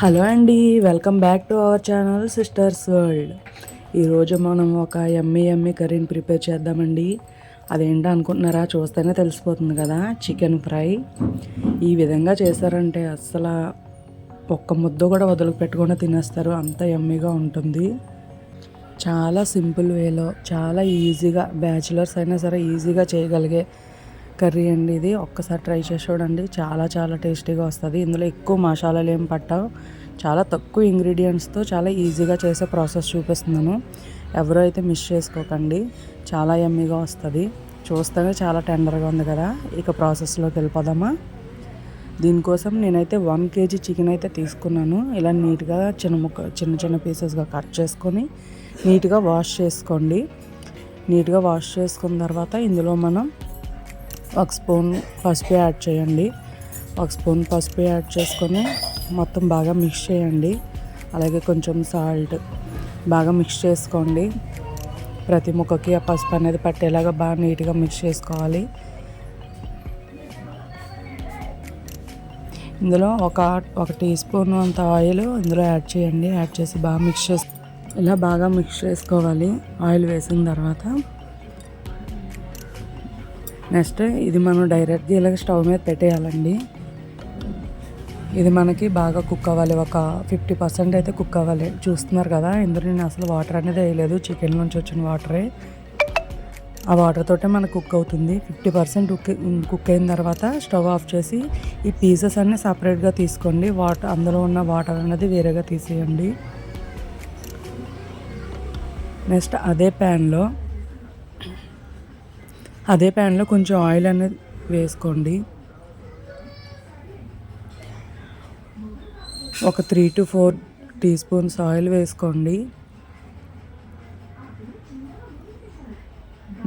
Hello అండి welcome back to our channel sisters world. ఈరోజు మనం ఒక ఎమ్మి ఎమ్మి కర్రీని ప్రిపేర్ చేద్దామండి. అదేంటో అనుకుంటున్నారా? చూస్తేనే తెలిసిపోతుంది కదా చికెన్ ఫ్రై. ఈ విధంగా చేశారంటే అస్సలు ఒక్క ముద్ద కూడా వదులు పెట్టకుండా తినేస్తారు. అంత ఎమ్మీగా ఉంటుంది. చాలా సింపుల్ వేలో చాలా ఈజీగా బ్యాచిలర్స్ అయినా సరే ఈజీగా చేయగలిగే కర్రీ అండి ఇది. ఒక్కసారి ట్రై చేసి చూడండి. చాలా చాలా టేస్టీగా వస్తుంది. ఇందులో ఎక్కువ మసాలాలు ఏం పట్టావు. చాలా తక్కువ ఇంగ్రీడియంట్స్తో చాలా ఈజీగా చేసే ప్రాసెస్ చూపిస్తున్నాను. ఎవరో అయితే మిస్ చేసుకోకండి. చాలా ఎమ్మీగా వస్తుంది. చూస్తేనే చాలా టెండర్గా ఉంది కదా. ఇక ప్రాసెస్లోకి వెళ్ళిపోదామా? దీనికోసం నేనైతే వన్ కేజీ చికెన్ అయితే తీసుకున్నాను. ఇలా నీట్గా చిన్న ముక్క చిన్న చిన్న పీసెస్గా కట్ చేసుకొని నీట్గా వాష్ చేసుకోండి. నీట్గా వాష్ చేసుకున్న తర్వాత ఇందులో మనం ఒక స్పూన్ పసుపు యాడ్ చేయండి. ఒక స్పూన్ పసుపు యాడ్ చేసుకొని మొత్తం బాగా మిక్స్ చేయండి. అలాగే కొంచెం సాల్ట్ బాగా మిక్స్ చేసుకోండి. ప్రతి ముక్కకి ఆ పసుపు అనేది పట్టేలాగా బాగా నీట్గా మిక్స్ చేసుకోవాలి. ఇందులో ఒక ఒక టీ స్పూన్ అంత ఆయిల్ ఇందులో యాడ్ చేయండి. యాడ్ చేసి బాగా మిక్స్ చేసి ఇలా బాగా మిక్స్ చేసుకోవాలి. ఆయిల్ వేసిన తర్వాత నెక్స్ట్ ఇది మనం డైరెక్ట్గా ఇలాగ స్టవ్ మీద పెట్టేయాలండి. ఇది మనకి బాగా కుక్ అవ్వాలి. ఒక ఫిఫ్టీ పర్సెంట్ అయితే కుక్ అవ్వాలి. చూస్తున్నారు కదా ఇందులో నేను అసలు వాటర్ అనేది వేయలేదు. చికెన్ నుంచి వచ్చిన వాటరే. ఆ వాటర్ తోటే మనకు కుక్ అవుతుంది. ఫిఫ్టీ పర్సెంట్ కుక్ కుక్ అయిన తర్వాత స్టవ్ ఆఫ్ చేసి ఈ పీసెస్ అన్నీ సపరేట్గా తీసుకోండి. వాటర్ అందులో ఉన్న వాటర్ అనేది వేరేగా తీసేయండి. నెక్స్ట్ అదే ప్యాన్లో అదే ప్యాన్లో కొంచెం ఆయిల్ అనేది వేసుకోండి. ఒక three two four teaspoons oil వేసుకోండి.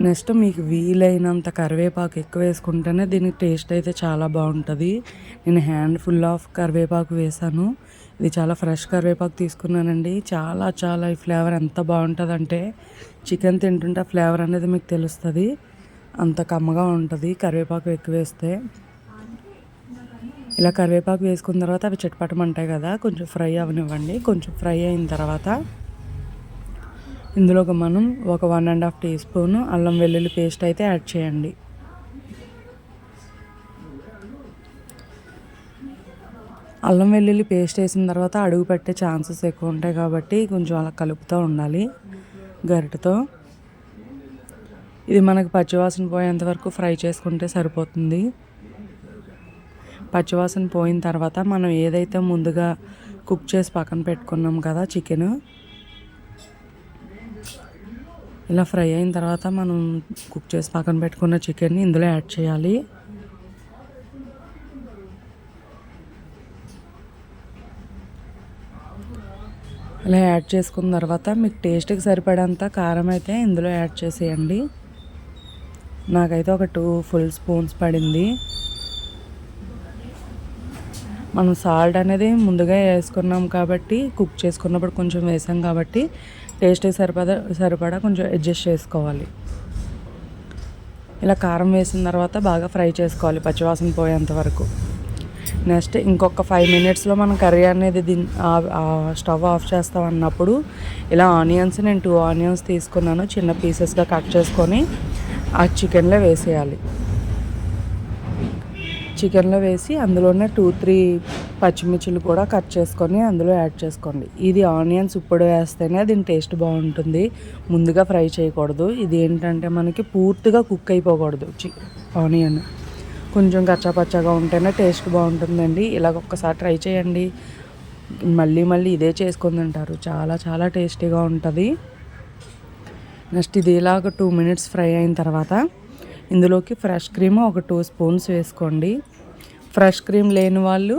నెక్స్ట్ మీకు వీలైనంత కరివేపాకు ఎక్కువ వేసుకుంటేనే దీనికి టేస్ట్ అయితే చాలా బాగుంటుంది. నేను హ్యాండ్ ఫుల్ ఆఫ్ కరివేపాకు వేసాను. ఇది చాలా ఫ్రెష్ కరివేపాకు తీసుకున్నానండి. చాలా చాలా ఈ ఫ్లేవర్ ఎంత బాగుంటుందంటే చికెన్ తింటుంటే ఆ ఫ్లేవర్ అనేది మీకు తెలుస్తుంది. అంత కమ్మగా ఉంటుంది. కరివేపాకు ఎక్కువ వేస్తే. ఇలా కరివేపాకు వేసుకున్న తర్వాత అవి చిటపటమంటాయి కదా కొంచెం ఫ్రై అవనివ్వండి. కొంచెం ఫ్రై అయిన తర్వాత ఇందులో మనం ఒక one and half teaspoon అల్లం వెల్లుల్లి పేస్ట్ అయితే యాడ్ చేయండి. అల్లం వెల్లుల్లి పేస్ట్ వేసిన తర్వాత అడుగు పెట్టే ఛాన్సెస్ ఎక్కువ ఉంటాయి కాబట్టి కొంచెం అలా కలుపుతూ ఉండాలి గరిటతో. ఇది మనకు పచ్చివాసన పోయేంత వరకు ఫ్రై చేసుకుంటే సరిపోతుంది. పచ్చివాసన పోయిన తర్వాత మనం ఏదైతే ముందుగా కుక్ చేసి పక్కన పెట్టుకున్నాం కదా చికెన్ ఇలా ఫ్రై అయిన తర్వాత మనం కుక్ చేసి పక్కన పెట్టుకున్న చికెన్ని ఇందులో యాడ్ చేయాలి. ఇలా యాడ్ చేసుకున్న తర్వాత మీకు టేస్ట్కి సరిపడంత కారం అయితే ఇందులో యాడ్ చేసేయండి. నాకైతే ఒక టూ ఫుల్ స్పూన్స్ పడింది. మనం సాల్ట్ అనేది ముందుగా వేసుకున్నాం కాబట్టి కుక్ చేసుకున్నప్పుడు కొంచెం వేసాం కాబట్టి టేస్ట్ సరిపడా సరిపడా కొంచెం అడ్జస్ట్ చేసుకోవాలి. ఇలా కారం వేసిన తర్వాత బాగా ఫ్రై చేసుకోవాలి పచ్చివాసన పోయేంత వరకు. నెక్స్ట్ ఇంకొక ఫైవ్ మినిట్స్లో మనం కర్రీ అనేది దీని స్టవ్ ఆఫ్ చేస్తాం అన్నప్పుడు ఇలా ఆనియన్స్ నేను టూ ఆనియన్స్ తీసుకున్నాను చిన్న పీసెస్గా కట్ చేసుకొని ఆ చికెన్లో వేసేయాలి. చికెన్లో వేసి అందులోనే టూ త్రీ పచ్చిమిర్చిలు కూడా కట్ చేసుకొని అందులో యాడ్ చేసుకోండి. ఇది ఆనియన్స్ ఇప్పుడు వేస్తేనే దీని టేస్ట్ బాగుంటుంది. ముందుగా ఫ్రై చేయకూడదు. ఇది ఏంటంటే మనకి పూర్తిగా కుక్ అయిపోకూడదు. చి ఆనియన్ కొంచెం కచ్చాపచ్చాగా ఉంటేనే టేస్ట్ బాగుంటుందండి. ఇలాగ ఒక్కసారి ట్రై చేయండి. మళ్ళీ మళ్ళీ ఇదే చేసుకుని తింటారు. చాలా చాలా టేస్టీగా ఉంటుంది. నెక్స్ట్ ఇది ఇలాగ టూ మినిట్స్ ఫ్రై అయిన తర్వాత ఇందులోకి ఫ్రెష్ క్రీమ్ ఒక టూ స్పూన్స్ వేసుకోండి. ఫ్రెష్ క్రీమ్ లేని వాళ్ళు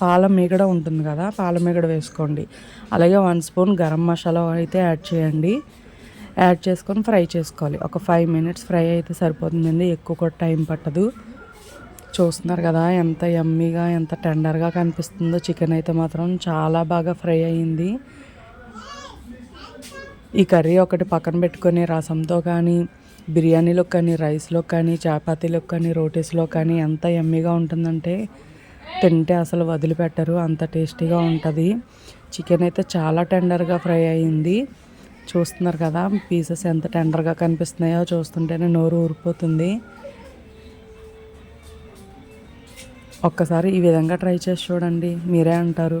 పాల మీగడ ఉంటుంది కదా పాల మీగడ వేసుకోండి. అలాగే వన్ స్పూన్ గరం మసాలా అయితే యాడ్ చేయండి. యాడ్ చేసుకొని ఫ్రై చేసుకోవాలి. ఒక ఫైవ్ మినిట్స్ ఫ్రై అయితే సరిపోతుందండి. ఎక్కువ కూడా టైం పట్టదు. చూస్తున్నారు కదా ఎంత ఎమ్మీగా ఎంత టెండర్గా కనిపిస్తుందో. చికెన్ అయితే మాత్రం చాలా బాగా ఫ్రై అయ్యింది ఈ కర్రీ ఒకటి పక్కన పెట్టుకొని రసంతో కానీ బిర్యానీలో కానీ రైస్లో కానీ చపాతీలో కానీ రోటీస్లో కానీ ఎంత ఎమ్మీగా ఉంటుందంటే తింటే అసలు వదిలిపెట్టరు అంత టేస్టీగా ఉంటుంది. చికెన్ అయితే చాలా టెండర్గా ఫ్రై అయింది. చూస్తున్నారు కదా పీసెస్ ఎంత టెండర్గా కనిపిస్తున్నాయో చూస్తుంటేనే నోరు ఊరిపోతుంది. ఒక్కసారి ఈ విధంగా ట్రై చేసి చూడండి మీరే అంటారు.